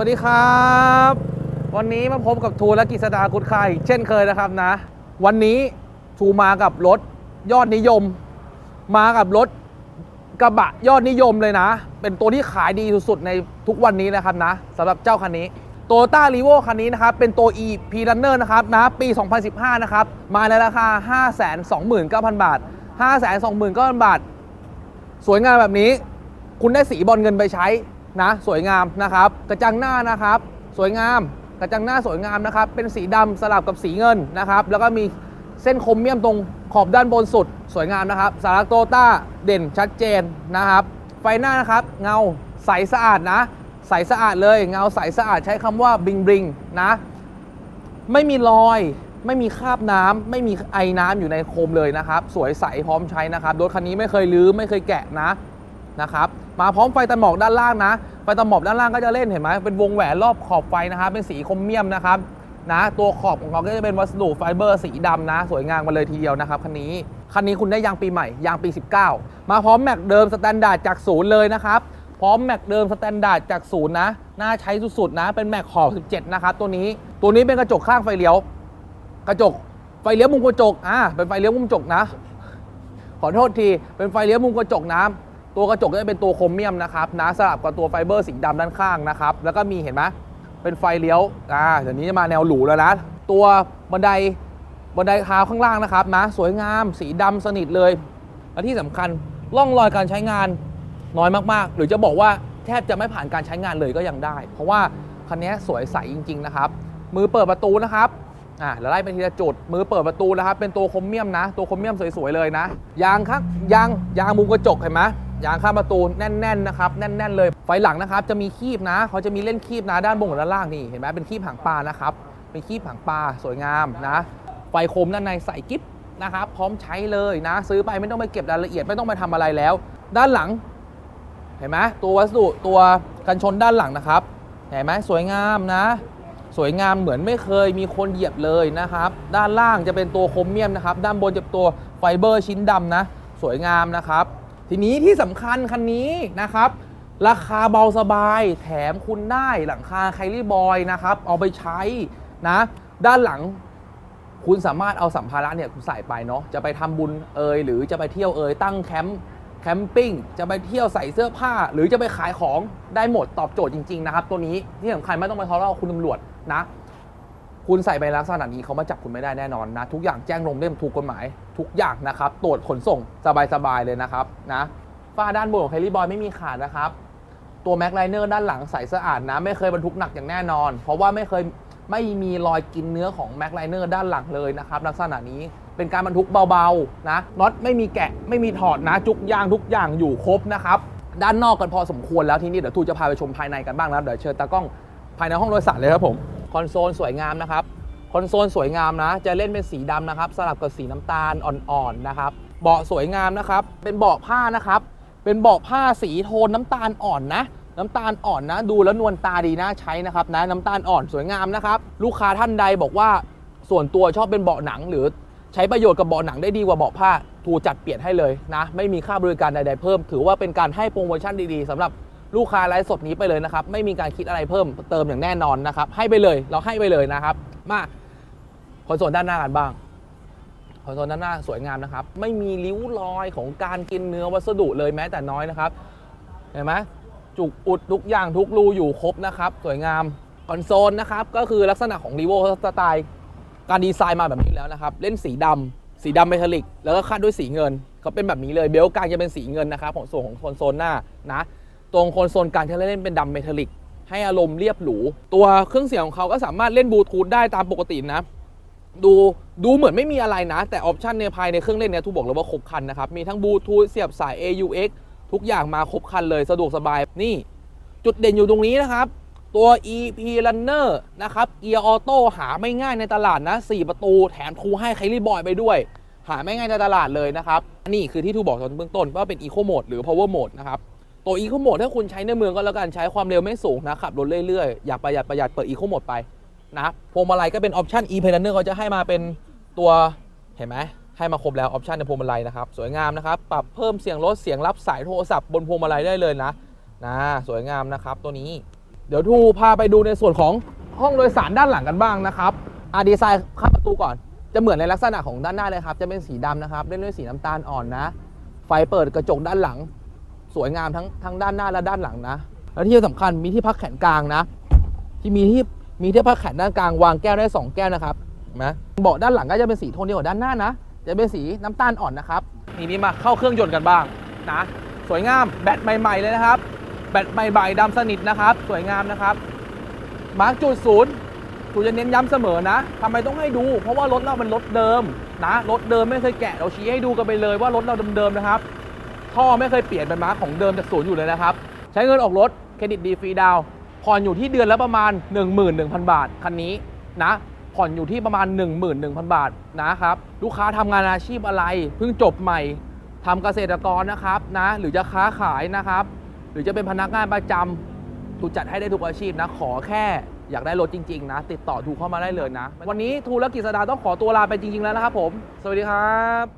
วัสดีครับ วันนี้มาพบกับทูและกิษดากุดคายเช่นเคยนะครับนะ วันนี้ทูมากับรถยอดนิยม มากับรถกระบะยอดนิยมเลยนะ เป็นตัวที่ขายดีสุดๆในทุกวันนี้นะครับนะสำหรับเจ้าคันนี้โตโยต้ารีโวคันนี้นะครับ เป็นตัว e p Runner นะครับนะปี 2015 นะครับ มาในราคา 529,000 บาท 529,000 บาท สวยงามแบบนี้ คุณได้สีบอลเงินไปใช้ นะสวยงามนะครับ กระจังหน้านะครับ สวยงาม กระจังหน้าสวยงามนะครับ เป็นสีดำสลับกับสีเงินนะครับ แล้วก็มีเส้นคมเมี่ยมตรงขอบด้านบนสุด สวยงามนะครับ สารักโตต้าเด่นชัดเจนนะครับ ไฟหน้านะครับ เงาใสสะอาดนะ ใสสะอาดเลย เงาใสสะอาดใช้คำว่าบิงบิงนะ ไม่มีรอย ไม่มีคราบน้ำไม่มีไอน้ำอยู่ในโคมเลยนะครับ สวยใสพร้อมใช้นะครับ รถคันนี้ไม่เคยลื้อไม่เคยแกะนะ นะครับมาพร้อมไฟตัดหมอกด้านล่างนะไฟตัดหมอกด้านล่างก็จะเล่นเห็นไหมเป็นวงแหวนรอบขอบไฟนะครับเป็นสีคมเมียมนะครับนะตัวขอบของเขาก็จะเป็นวัสดุไฟเบอร์สีดำนะ สวยงามมาเลยทีเดียวนะครับคันนี้คันนี้คุณได้ยางปีใหม่ยางปี 19 มาพร้อมแม็กเดิมสแตนดาร์ดจากศูนย์เลยนะครับพร้อมแม็กเดิมสแตนดาร์ดจากศูนย์นะน่าใช้สุดๆนะเป็นแม็กขอบ17 นะครับตัวนี้ตัวนี้เป็นกระจกข้างไฟเลี้ยว กระจกไฟเลี้ยวมุมกระจกอ่าเป็นไฟเลี้ยวมุมกระจกนะ ขอโทษทีเป็นไฟเลี้ยวมุมกระจกนะ ตัวกระจกก็จะเป็นตัวโครเมียมนะครับนะสลับกับตัวไฟเบอร์สีดำด้านข้างนะครับ แล้วก็มีเห็นไหมเป็นไฟเลี้ยวอ่าเดี๋ยวนี้จะมาแนวหรูแล้วนะ ตัวบันไดบันไดเท้าข้างล่างนะครับนะสวยงามสีดำสนิทเลย และที่สำคัญร่องรอยการใช้งานน้อยมากๆ หรือจะบอกว่าแทบจะไม่ผ่านการใช้งานเลยก็ยังได้ เพราะว่าคันนี้สวยใสจริง ๆ นะครับ มือเปิดประตูนะครับอ่าแล้วไล่ไปทีละจุด มือเปิดประตูนะครับ เป็นตัวคมเมียมนะ ตัวคมเมียมสวยๆเลยนะ ยางข้างยางยางมุมกระจกเห็นไหม ยางข้างประตูแน่นๆนะครับแน่น ๆ เลย ไฟหลังนะครับจะมีคีบนะเขาจะมีเล่นคีบนะด้านบนกับด้านล่างนี่เห็นไหมเป็นคีบหางปลานะครับเป็นคีบหางปลาสวยงามนะไฟโคมด้านในใส่กิ๊บนะครับพร้อมใช้เลยนะ ซื้อไปไม่ต้องไปเก็บรายละเอียดไม่ต้องไปทำอะไรแล้ว ด้านหลัง เห็นไหมตัววัสดุตัวกันชนด้านหลังนะครับ เห็นไหมสวยงามนะ สวยงามเหมือนไม่เคยมีคนเหยียบเลยนะครับ ด้านล่างจะเป็นตัวโครเมียมนะครับ ด้านบนจะเป็นตัวไฟเบอร์ชิ้นดำนะ สวยงามนะครับ ทีนี้ที่สำคัญคันนี้นะครับ ราคาเบาสบายแถมคุณได้หลังคาไคลี่บอยนะครับ เอาไปใช้นะ ด้านหลังคุณสามารถเอาสัมภาระเนี่ยคุณใส่ไปเนาะจะไปทำบุญเอยหรือจะไปเที่ยวเอยตั้งแคมป์แคมปิ้งจะไปเที่ยวใส่เสื้อผ้า หรือจะไปขายของได้หมดตอบโจทย์จริง ๆ นะครับ ตัวนี้ที่สำคัญไม่ต้องไปทะเลาะคุณตำรวจนะ คุณใส่ไปลักษณะนี้เขามาจับคุณไม่ได้แน่นอนนะ ทุกอย่างแจ้งลงเล่มถูกกฎหมาย ทุกอย่างนะครับตรวจขนส่งสบายๆเลยนะครับนะฝ้าด้านบนของเฮลิบอยไม่มีขาดนะครับ ตัวแม็กไลเนอร์ด้านหลังใสสะอาดนะ ไม่เคยบรรทุกหนักอย่างแน่นอน เพราะว่าไม่เคยไม่มีรอยกินเนื้อของแม็กไลเนอร์ด้านหลังเลยนะครับลักษณะนี้เป็นการบรรทุกเบาๆนะน็อตไม่มีแกะไม่มีถอดนะ จุกยางทุกอย่างอยู่ครบนะครับด้านนอกกันพอสมควรแล้วทีนี้เดี๋ยวทูจะพาไปชมภายในกันบ้างนะเดี๋ยวเชิญตากล้องภายในห้องโดยสารเลยครับผม คอนโซลสวยงามนะครับ คอนโซลสวยงามนะ จะเล่นเป็นสีดำนะครับ สลับกับสีน้ำตาลอ่อนๆนะครับ เบาะสวยงามนะครับ เป็นเบาะผ้านะครับ เป็นเบาะผ้าสีโทนน้ำตาลอ่อนนะน้ำตาลอ่อนนะ ดูแล้วนวลตาดีน่าใช้นะครับนะน้ำตาลอ่อนสวยงามนะครับ ลูกค้าท่านใดบอกว่าส่วนตัวชอบเป็นเบาะหนัง หรือใช้ประโยชน์กับเบาะหนังได้ดีกว่าเบาะผ้าทูจัดเปลี่ยนให้เลยนะ ไม่มีค่าบริการใดๆเพิ่ม ถือว่าเป็นการให้โปรโมชั่นดีๆสำหรับ ลูกค้าไลฟ์สดนี้ไปเลยนะครับ ไม่มีการคิดอะไรเพิ่มเติมอย่างแน่นอนนะครับ ให้ไปเลยเราให้ไปเลยนะครับ มาคอนโซลด้านหน้ากันบ้างคอนโซลด้านหน้าสวยงามนะครับ ไม่มีริ้วรอยของการกินเนื้อวัสดุเลยแม้แต่น้อยนะครับ เห็นไหมจุกอุดทุกอย่างทุกรูอยู่ครบนะครับ สวยงามคอนโซลนะครับ ก็คือลักษณะของรีโวสไตล์การดีไซน์มาแบบนี้แล้วนะครับ เล่นสีดำสีดำเมทัลลิก แล้วก็คาดด้วยสีเงินเขาเป็นแบบนี้เลยเบลกลางจะเป็นสีเงินนะครับของส่วนของคอนโซลหน้านะ ตรงคอนโซลกลางที่เล่นเป็นดำเมทัลลิก ให้อารมณ์เรียบหรู ตัวเครื่องเสียงของเขาก็สามารถเล่นบลูทูธได้ตามปกตินะดูดูเหมือนไม่มีอะไรนะ แต่ออปชันในภายในเครื่องเล่นเนี่ยทุกบอกเลยว่าครบคันนะครับ มีทั้งบลูทูธเสียบสาย AUX ทุกอย่างมาครบคันเลยสะดวกสบายนี่ จุดเด่นอยู่ตรงนี้นะครับ ตัว EP Runner นะครับเกียร์ออโต้หาไม่ง่ายในตลาดนะ 4 ประตูแถมทูให้ไคลี่บอยไปด้วย หาไม่ง่ายในตลาดเลยนะครับ นี่คือที่ทูบอกตอนเบื้องต้นว่าเป็น Eco Mode หรือ Power Mode นะครับ ตัว Eco Mode ถ้าคุณใช้ในเมืองก็แล้วกันใช้ความเร็วไม่สูงนะขับรถเรื่อยๆ อยากประหยัดประหยัดเปิด Eco Mode ไปนะพวงมาลัยก็เป็นออปชัน e p l a n n e r เขาจะให้มาเป็นตัวเห็นไหมให้มาครบแล้วออปชันในพวงมาลัยนะครับสวยงามนะครับปรับเพิ่มเสียงรถเสียงรับสายโทรศัพท์บนพวงมาลัยได้เลยนะนะสวยงามนะครับตัวนี้ เดี๋ยวทูพาไปดูในส่วนของห้องโดยสารด้านหลังกันบ้างนะครับอาดีไซน์ข้างประตูก่อน จะเหมือนในลักษณะของด้านหน้าเลยครับ จะเป็นสีดำนะครับเล่นด้วยสีน้ำตาลอ่อนนะ ไฟเปิดกระจกด้านหลัง สวยงามทั้งทั้งด้านหน้าและด้านหลังนะ แล้วที่สำคัญมีที่พักแขนกลางนะ ที่มีที่มีที่พักแขนด้านกลางวางแก้วได้ 2 แก้วนะครับนไหมเบาะด้านหลังก็จะเป็นสีโทนเดียวกับด้านหน้านะ จะเป็นสีน้ำตาลอ่อนนะครับทีนี้มาเข้าเครื่องยนต์กันบ้างนะสวยงามแบตใหม่ ๆ เลยนะครับ แบตใหม่ๆดำสนิทนะครับ สวยงามนะครับมาร์กจุดศูนย์กูจะเน้นย้ำเสมอนะทำไมต้องให้ดู เพราะว่ารถเราเป็นรถเดิมนะรถเดิมไม่เคยแกะเราชี้ให้ดูกันไปเลยว่ารถเราเดิมๆนะครับ ท่อไม่เคยเปลี่ยนเป็นมาร์กของเดิมจากศูนย์อยู่เลยนะครับ ใช้เงินออกรถเครดิตดีฟรีดาวผ่อนอยู่ที่เดือนละประมาณ 11,000 บาท คันนี้นะผ่อนอยู่ที่ประมาณ 11,000 บาทนะครับลูกค้าทำงานอาชีพอะไร เพิ่งจบใหม่ทำเกษตรกรนะครับนะหรือจะค้าขายนะครับ หรือจะเป็นพนักงานประจำถูกจัดให้ได้ทุกอาชีพนะขอแค่อยากได้รถจริง ๆ นะ ติดต่อทูเข้ามาได้เลยนะ วันนี้ทูและกิษดาต้องขอตัวลาไปจริง ๆ แล้วนะครับผม สวัสดีครับ